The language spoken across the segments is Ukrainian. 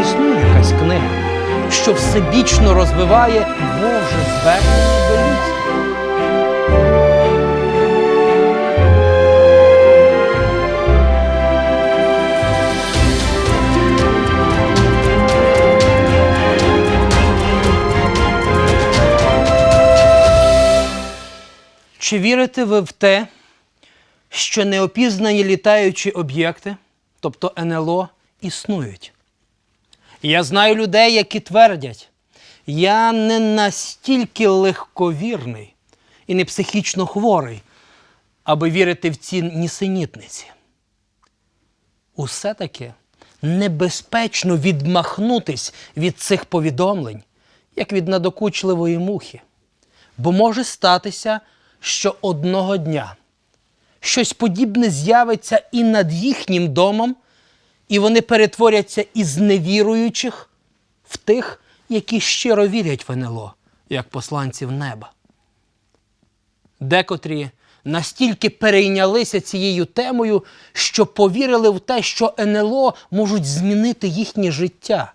Існує якась книга, що всебічно розвиває Боже звернення до людства? Чи вірите ви в те, що неопізнані літаючі об'єкти, тобто НЛО, існують? Я знаю людей, які твердять, я не настільки легковірний і не психічно хворий, аби вірити в ці нісенітниці. Усе таки небезпечно відмахнутись від цих повідомлень, як від надокучливої мухи. Бо може статися, що одного дня щось подібне з'явиться і над їхнім домом, і вони перетворяться із невіруючих в тих, які щиро вірять в НЛО, як посланців неба. Декотрі настільки перейнялися цією темою, що повірили в те, що НЛО можуть змінити їхнє життя,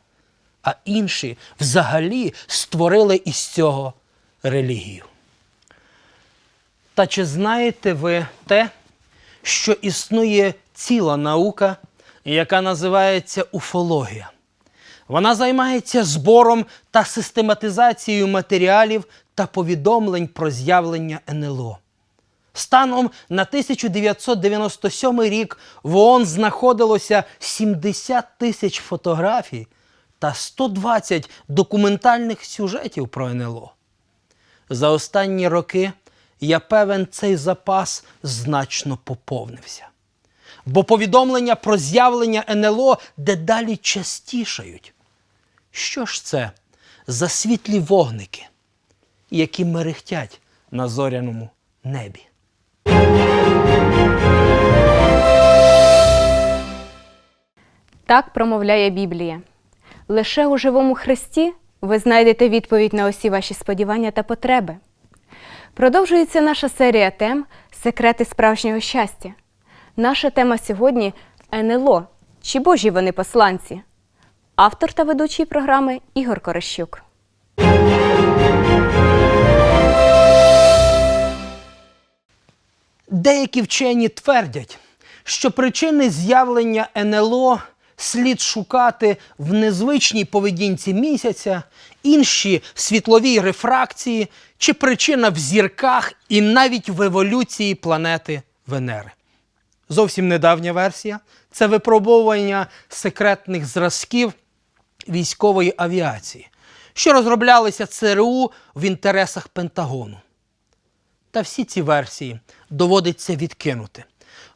а інші взагалі створили із цього релігію. Та чи знаєте ви те, що існує ціла наука, яка називається уфологія? Вона займається збором та систематизацією матеріалів та повідомлень про з'явлення НЛО. Станом на 1997 рік в ООН знаходилося 70 тисяч фотографій та 120 документальних сюжетів про НЛО. За останні роки, я певен, цей запас значно поповнився. Бо повідомлення про з'явлення НЛО дедалі частішають. Що ж це за світлі вогники, які мерехтять на зоряному небі? Так промовляє Біблія. Лише у живому Христі ви знайдете відповідь на усі ваші сподівання та потреби. Продовжується наша серія тем Секрети справжнього щастя. Наша тема сьогодні НЛО. Чи Божі вони посланці? Автор та ведучий програми Ігор Корощук. Деякі вчені твердять, що причини з'явлення НЛО слід шукати в незвичній поведінці місяця, інші світловій рефракції, чи причина в зірках і навіть в еволюції планети Венери. Зовсім недавня версія це випробовування секретних зразків військової авіації, що розроблялися ЦРУ в інтересах Пентагону. Та всі ці версії доводиться відкинути.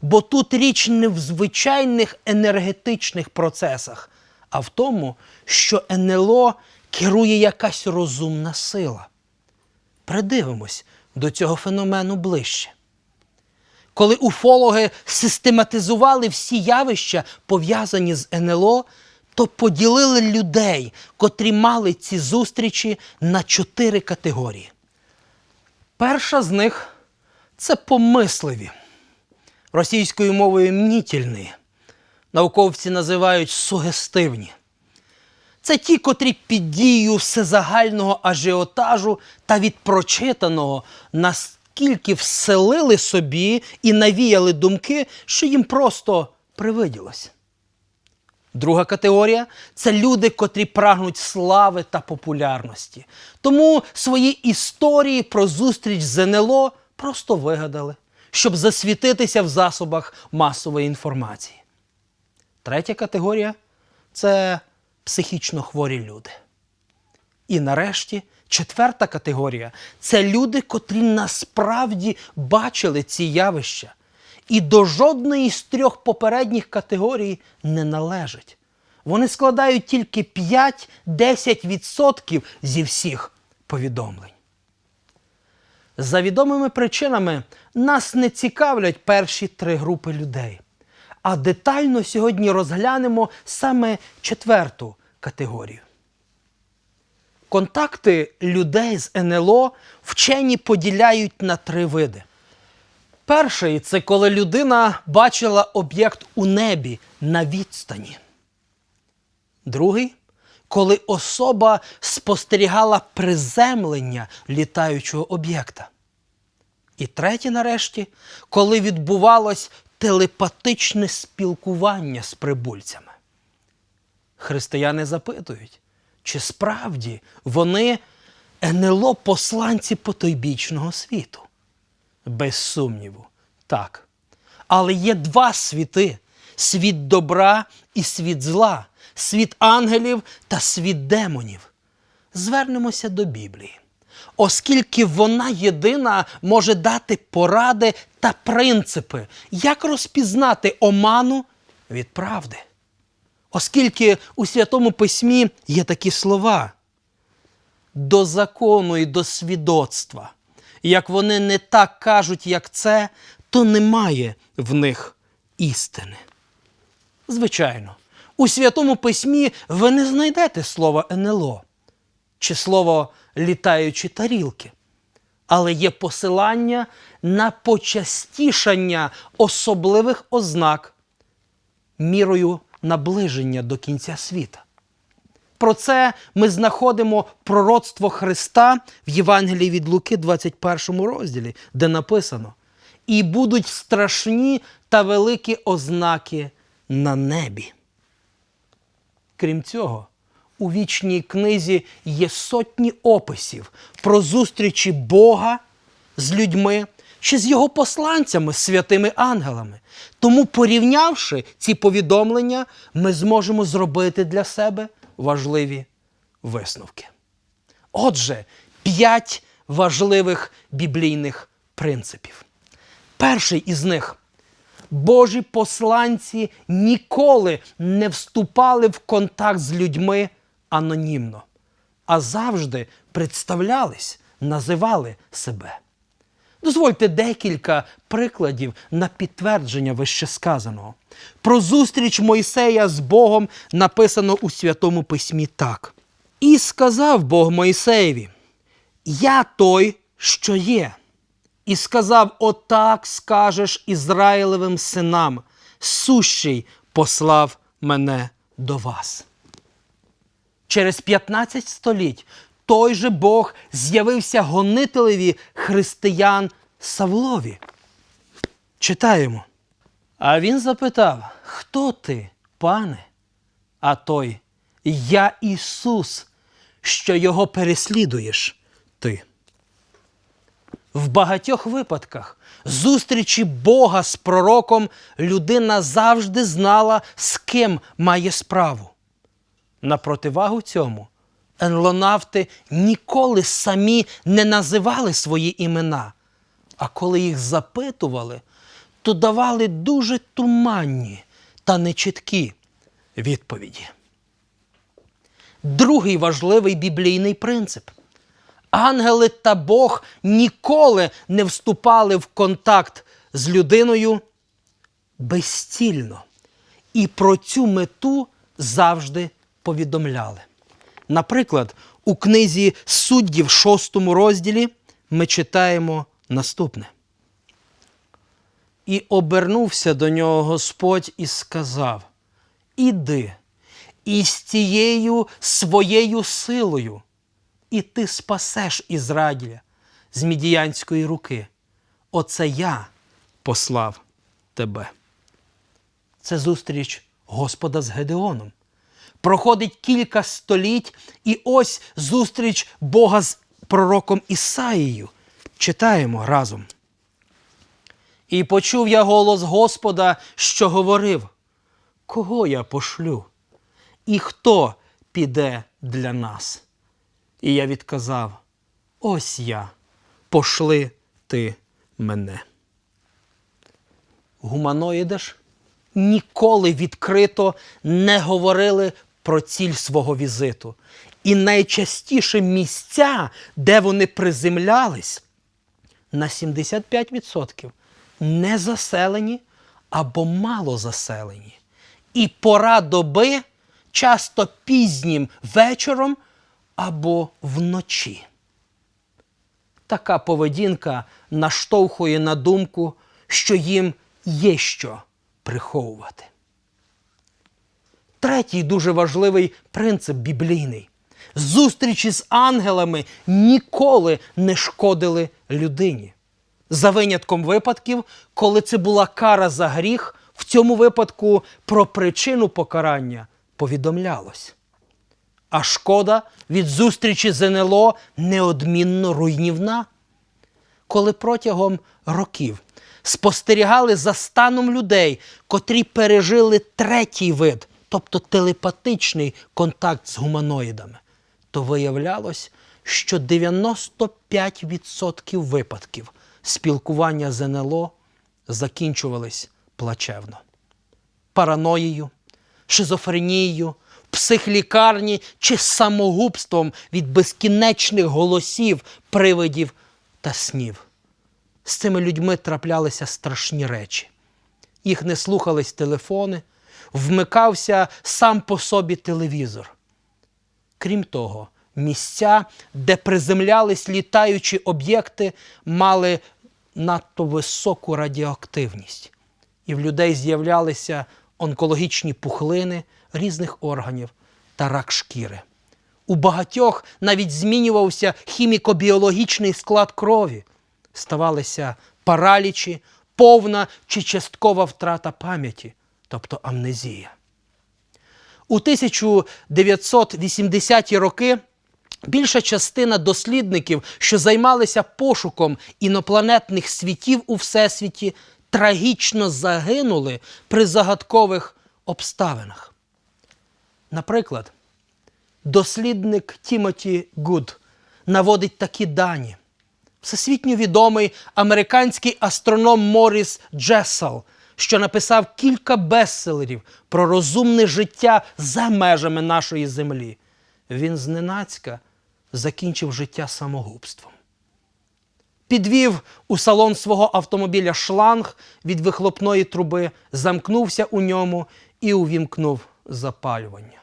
Бо тут річ не в звичайних енергетичних процесах, а в тому, що НЛО керує якась розумна сила. Придивимось до цього феномену ближче. Коли уфологи систематизували всі явища, пов'язані з НЛО, то поділили людей, котрі мали ці зустрічі на чотири категорії. Перша з них це помисливі, російською мовою мнітільні. Науковці називають сугестивні. Це ті, котрі під дією всезагального ажіотажу та від прочитаного наскільки вселили собі і навіяли думки, що їм просто привиділось. Друга категорія це люди, котрі прагнуть слави та популярності. Тому свої історії про зустріч з НЛО просто вигадали, щоб засвітитися в засобах масової інформації. Третя категорія це психічно хворі люди. І нарешті четверта категорія це люди, котрі насправді бачили ці явища і до жодної з трьох попередніх категорій не належать. Вони складають тільки 5-10% зі всіх повідомлень. За відомими причинами нас не цікавлять перші три групи людей. А детально сьогодні розглянемо саме четверту категорію. Контакти людей з НЛО вчені поділяють на три види. Перший це коли людина бачила об'єкт у небі на відстані. Другий коли особа спостерігала приземлення літаючого об'єкта. І третє, нарешті, коли відбувалось телепатичне спілкування з прибульцями. Християни запитують, чи справді вони НЛО посланці потойбічного світу? Без сумніву, так. Але є два світи: світ добра і світ зла, світ ангелів та світ демонів. Звернемося до Біблії, оскільки вона єдина може дати поради та принципи, як розпізнати оману від правди. Оскільки у Святому Письмі є такі слова до закону і до свідоцтва. Як вони не так кажуть, як це, то немає в них істини. Звичайно, у Святому Письмі ви не знайдете слова НЛО чи слово літаючі тарілки, але є посилання на почастішання особливих ознак мірою наближення до кінця світа. Про це ми знаходимо пророцтво Христа в Євангелії від Луки, 21 розділі, де написано: І будуть страшні та великі ознаки на небі. Крім цього, у вічній книзі є сотні описів про зустрічі Бога з людьми чи з його посланцями, святими ангелами. Тому, порівнявши ці повідомлення, ми зможемо зробити для себе важливі висновки. Отже, п'ять важливих біблійних принципів. Перший із них Божі посланці ніколи не вступали в контакт з людьми анонімно, а завжди представлялись, називали себе. Дозвольте декілька прикладів на підтвердження вищесказаного. Про зустріч Мойсея з Богом написано у Святому Письмі так. І сказав Бог Мойсеєві: Я той, що є. І сказав: Отак скажеш Ізраїлевим синам, сущий послав мене до вас. Через 15 століть той же Бог з'явився гонителеві християн Савлові. Читаємо. А він запитав: Хто ти, пане? А той, Я Ісус, що його переслідуєш ти. В багатьох випадках зустрічі Бога з пророком людина завжди знала, з ким має справу. На противагу цьому, енлонавти ніколи самі не називали свої імена, а коли їх запитували, то давали дуже туманні та нечіткі відповіді. Другий важливий біблійний принцип. Ангели та Бог ніколи не вступали в контакт з людиною безцільно. І про цю мету завжди повідомляли. Наприклад, у книзі суддів, 6 розділі, ми читаємо наступне. І обернувся до нього Господь і сказав: Іди, і з тією своєю силою, і ти спасеш Ізраїля з мідіянської руки. Оце я послав тебе. Це зустріч Господа з Гедеоном. Проходить кілька століть, і ось зустріч Бога з пророком Ісаїєю. Читаємо разом. І почув я голос Господа, що говорив: Кого я пошлю? І хто піде для нас? І я відказав: Ось я, пошли ти мене. Гуманоїди ж ніколи відкрито не говорили про ціль свого візиту. І найчастіше місця, де вони приземлялись, на 75% не заселені або мало заселені. І пора доби часто пізнім вечором або вночі. Така поведінка наштовхує на думку, що їм є що приховувати. Третій дуже важливий принцип біблійний. Зустрічі з ангелами ніколи не шкодили людині. За винятком випадків, коли це була кара за гріх, в цьому випадку про причину покарання повідомлялось. А шкода від зустрічі з НЛО неодмінно руйнівна. Коли протягом років спостерігали за станом людей, котрі пережили третій вид, тобто телепатичний контакт з гуманоїдами, то виявлялось, що 95% випадків спілкування з НЛО закінчувались плачевно параноєю, шизофренією, психлікарні чи самогубством від безкінечних голосів, привидів та снів. З цими людьми траплялися страшні речі. Їх не слухались телефони, вмикався сам по собі телевізор. Крім того, місця, де приземлялись літаючі об'єкти, мали надто високу радіоактивність, і в людей з'являлися онкологічні пухлини різних органів та рак шкіри. У багатьох навіть змінювався хіміко-біологічний склад крові, ставалися паралічі, повна чи часткова втрата пам'яті, тобто амнезія. У 1980-ті роки більша частина дослідників, що займалися пошуком інопланетних світів у Всесвіті, трагічно загинули при загадкових обставинах. Наприклад, дослідник Тімоті Гуд наводить такі дані. Всесвітньо відомий американський астроном Моріс Джесел, що написав кілька бестселерів про розумне життя за межами нашої землі. Він зненацька закінчив життя самогубством. Підвів у салон свого автомобіля шланг від вихлопної труби, замкнувся у ньому і увімкнув запалювання.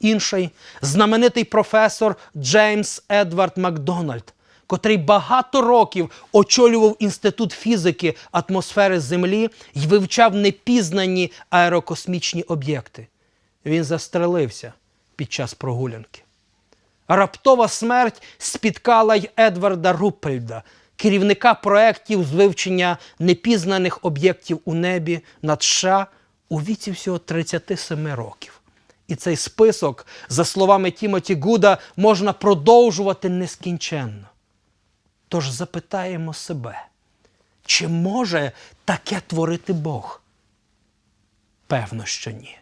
Інший знаменитий професор Джеймс Едвард Макдональд, котрий багато років очолював інститут фізики атмосфери Землі і вивчав непізнані аерокосмічні об'єкти. Він застрелився під час прогулянки. Раптова смерть спіткала й Едварда Руппельда, керівника проєктів з вивчення непізнаних об'єктів у небі над США у віці всього 37 років. І цей список, за словами Тімоті Гуда, можна продовжувати нескінченно. Тож запитаємо себе, чи може таке творити Бог? Певно, що ні.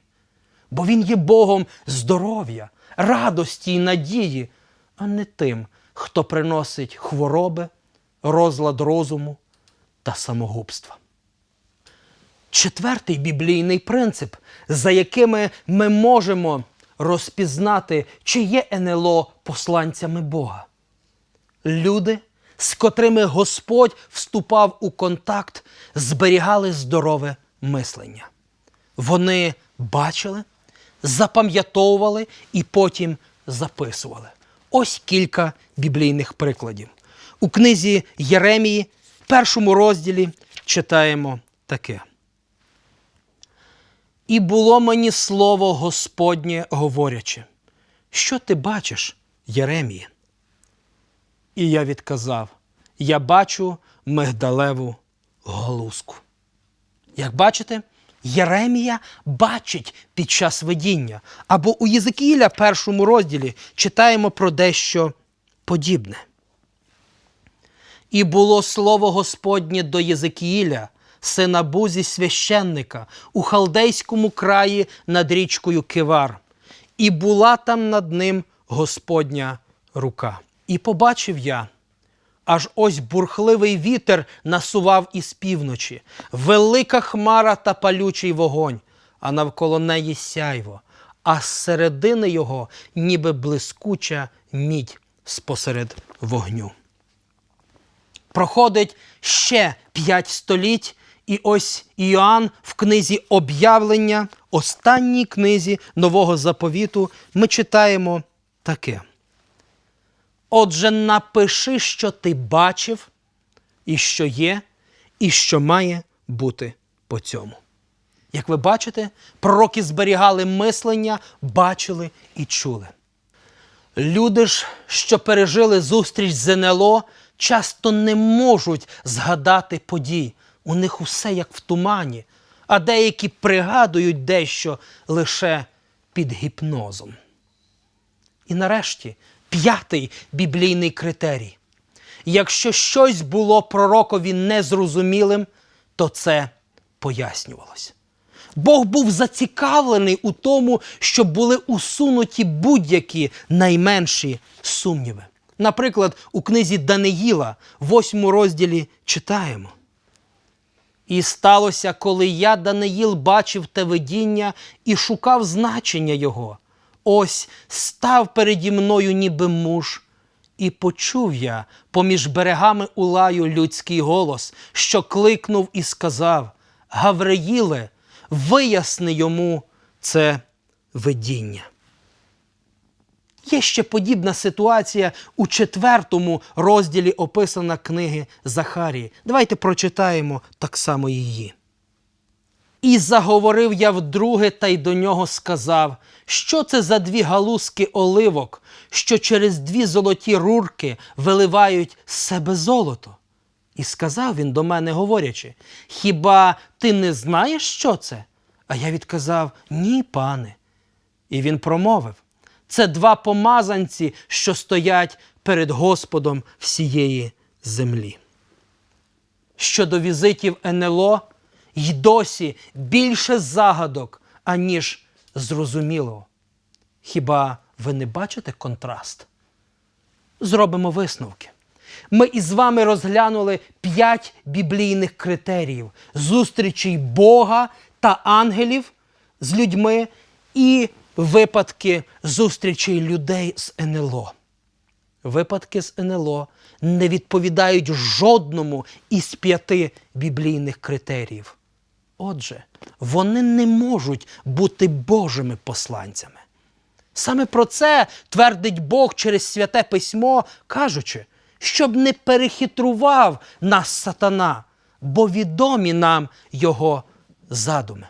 Бо Він є Богом здоров'я, радості і надії, а не тим, хто приносить хвороби, розлад розуму та самогубства. Четвертий біблійний принцип, за якими ми можемо розпізнати, чи є НЛО посланцями Бога. Люди, з котрими Господь вступав у контакт, зберігали здорове мислення. Вони бачили, запам'ятовували і потім записували. Ось кілька біблійних прикладів. У книзі Єремії, першому розділі, читаємо таке. І було мені слово Господнє говоряче, що ти бачиш, Єреміє? І я відказав: Я бачу мигдалеву галузку. Як бачите, Єремія бачить під час видіння. Або у Єзекіїля першому розділі читаємо про дещо подібне. І було слово Господнє до Єзекіїля, сина Бузі священника, у халдейському краї над річкою Кивар. І була там над ним Господня рука. І побачив я, аж ось бурхливий вітер насував із півночі, велика хмара та палючий вогонь, а навколо неї сяйво, а з середини його ніби блискуча мідь спосеред вогню. Проходить ще п'ять століть, і ось Іоанн в книзі об'явлення, останній книзі Нового заповіту, ми читаємо таке. Отже, напиши, що ти бачив, і що є, і що має бути по цьому. Як ви бачите, пророки зберігали мислення, бачили і чули. Люди ж, що пережили зустріч з НЛО, часто не можуть згадати подій. У них усе як в тумані, а деякі пригадують дещо лише під гіпнозом. І нарешті п'ятий біблійний критерій. Якщо щось було пророкові незрозумілим, то це пояснювалось. Бог був зацікавлений у тому, щоб були усунуті будь-які найменші сумніви. Наприклад, у книзі Даниїла, восьмому розділі, читаємо. І сталося, коли я, Даниїл, бачив те видіння і шукав значення його. Ось став переді мною, ніби муж, і почув я поміж берегами улаю людський голос, що кликнув і сказав: Гавриїле, виясни йому це видіння. Є ще подібна ситуація у четвертому розділі описана книги Захарії. Давайте прочитаємо так само її. І заговорив я вдруге та й до нього сказав, що це за дві галузки оливок, що через дві золоті рурки виливають з себе золото. І сказав він до мене, говорячи: Хіба ти не знаєш, що це? А я відказав: Ні, пане. І він промовив: це два помазанці, що стоять перед Господом всієї землі. Щодо візитів НЛО, й досі більше загадок, аніж зрозуміло. Хіба ви не бачите контраст? Зробимо висновки. Ми із вами розглянули п'ять біблійних критеріїв зустрічей Бога та ангелів з людьми і випадки зустрічей людей з НЛО. Випадки з НЛО не відповідають жодному із п'яти біблійних критеріїв. Отже, вони не можуть бути Божими посланцями. Саме про це твердить Бог через святе письмо, кажучи, щоб не перехитрував нас сатана, бо відомі нам його задуми.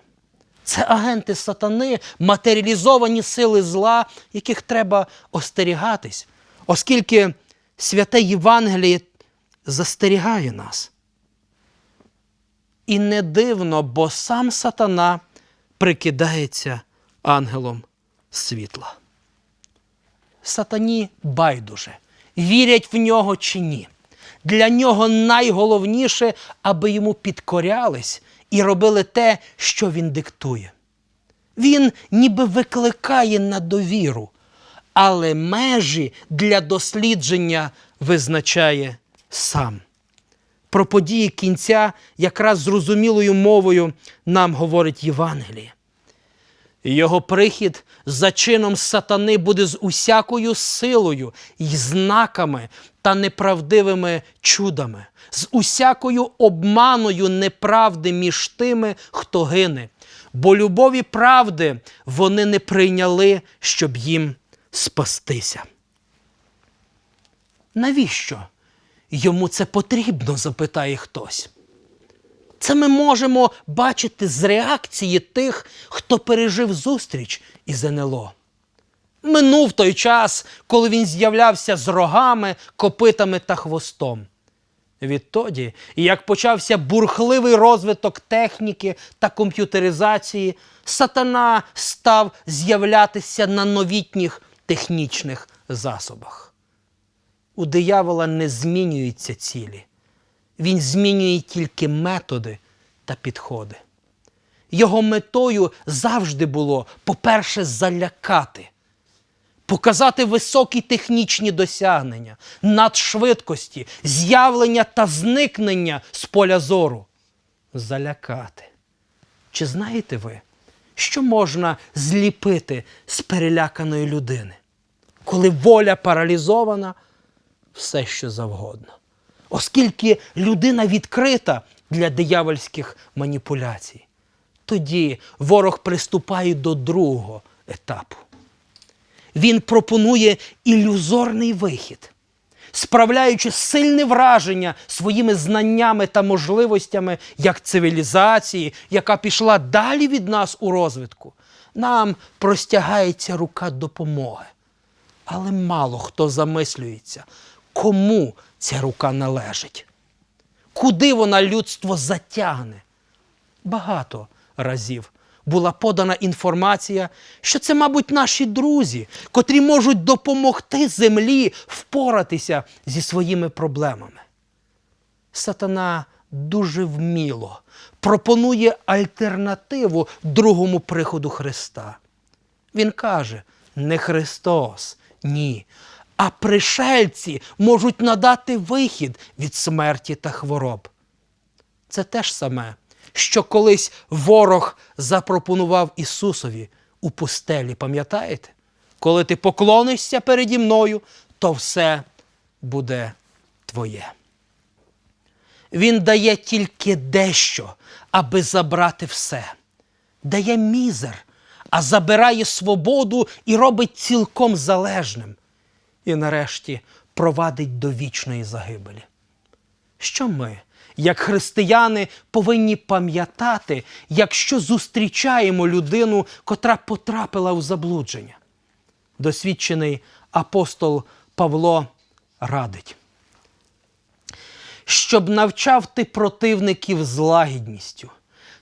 Це агенти сатани, матеріалізовані сили зла, яких треба остерігатись, оскільки святе Євангеліє застерігає нас. І не дивно, бо сам сатана прикидається ангелом світла. Сатані байдуже, вірять в нього чи ні. Для нього найголовніше, аби йому підкорялись і робили те, що він диктує. Він ніби викликає на довіру, але межі для дослідження визначає сам. Про події кінця якраз зрозумілою мовою нам говорить Євангеліє. Його прихід за чином сатани буде з усякою силою і знаками та неправдивими чудами, з усякою обманою неправди між тими, хто гине. Бо любові правди вони не прийняли, щоб їм спастися. Навіщо йому це потрібно? запитає хтось. Це ми можемо бачити з реакції тих, хто пережив зустріч із НЛО. Минув той час, коли він з'являвся з рогами, копитами та хвостом. Відтоді, як почався бурхливий розвиток техніки та комп'ютеризації, сатана став з'являтися на новітніх технічних засобах. У диявола не змінюються цілі. Він змінює тільки методи та підходи. Його метою завжди було, по-перше, залякати, показати високі технічні досягнення, надшвидкості, з'явлення та зникнення з поля зору. Залякати. Чи знаєте ви, що можна зліпити з переляканої людини? Коли воля паралізована, все що завгодно оскільки людина відкрита для диявольських маніпуляцій. Тоді ворог приступає до другого етапу. Він пропонує ілюзорний вихід. справляючи сильне враження своїми знаннями та можливостями як цивілізації, яка пішла далі від нас у розвитку, нам простягається рука допомоги. Але мало хто замислюється, кому ця рука належить, куди вона людство затягне. Багато разів була подана інформація, що це, мабуть, наші друзі, котрі можуть допомогти землі впоратися зі своїми проблемами. Сатана дуже вміло пропонує альтернативу другому приходу Христа. Він каже: не Христос, ні. А пришельці можуть надати вихід від смерті та хвороб. Це те ж саме, що колись ворог запропонував Ісусові у пустелі, пам'ятаєте? Коли ти поклонишся переді мною, то все буде твоє. Він дає тільки дещо, аби забрати все. Дає мізер, а забирає свободу і робить цілком залежним. І нарешті провадить до вічної загибелі. Що ми, як християни, повинні пам'ятати, якщо зустрічаємо людину, котра потрапила у заблудження? Досвідчений апостол Павло радить щоб навчав ти противників з лагідністю,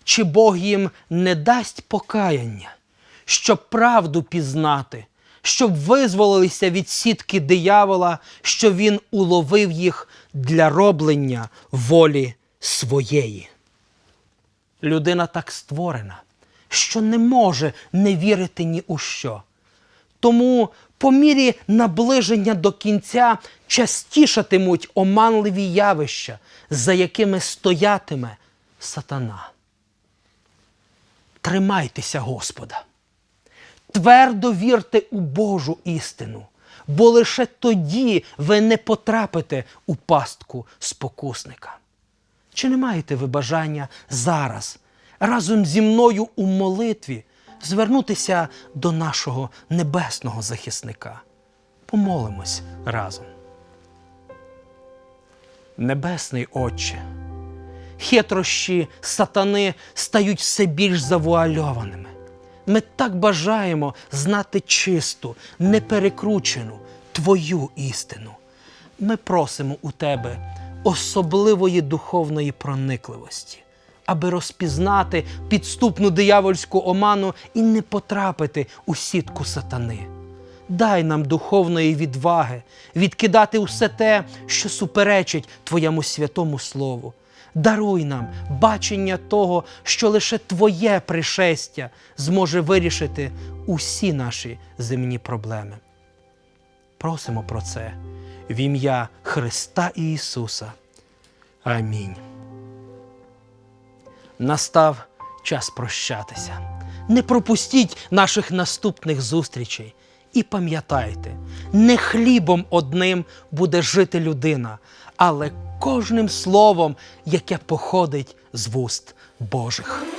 чи Бог їм не дасть покаяння, щоб правду пізнати, щоб визволилися від сітки диявола, що він уловив їх для роблення волі своєї. Людина так створена, що не може не вірити ні у що. Тому по мірі наближення до кінця частішатимуть оманливі явища, за якими стоятиме сатана. Тримайтеся Господа. Твердо вірте у Божу істину, бо лише тоді ви не потрапите у пастку спокусника. Чи не маєте ви бажання зараз разом зі мною у молитві звернутися до нашого небесного захисника? Помолимось разом. Небесний Отче, хитрощі сатани стають все більш завуальованими. Ми так бажаємо знати чисту, неперекручену Твою істину. Ми просимо у Тебе особливої духовної проникливості, аби розпізнати підступну диявольську оману і не потрапити у сітку сатани. Дай нам духовної відваги відкидати усе те, що суперечить Твоєму святому Слову. Даруй нам бачення того, що лише Твоє пришестя зможе вирішити усі наші земні проблеми. Просимо про це в ім'я Христа Ісуса. Амінь. Настав час прощатися. Не пропустіть наших наступних зустрічей. І пам'ятайте, не хлібом одним буде жити людина, але кожним словом, яке походить з вуст Божих.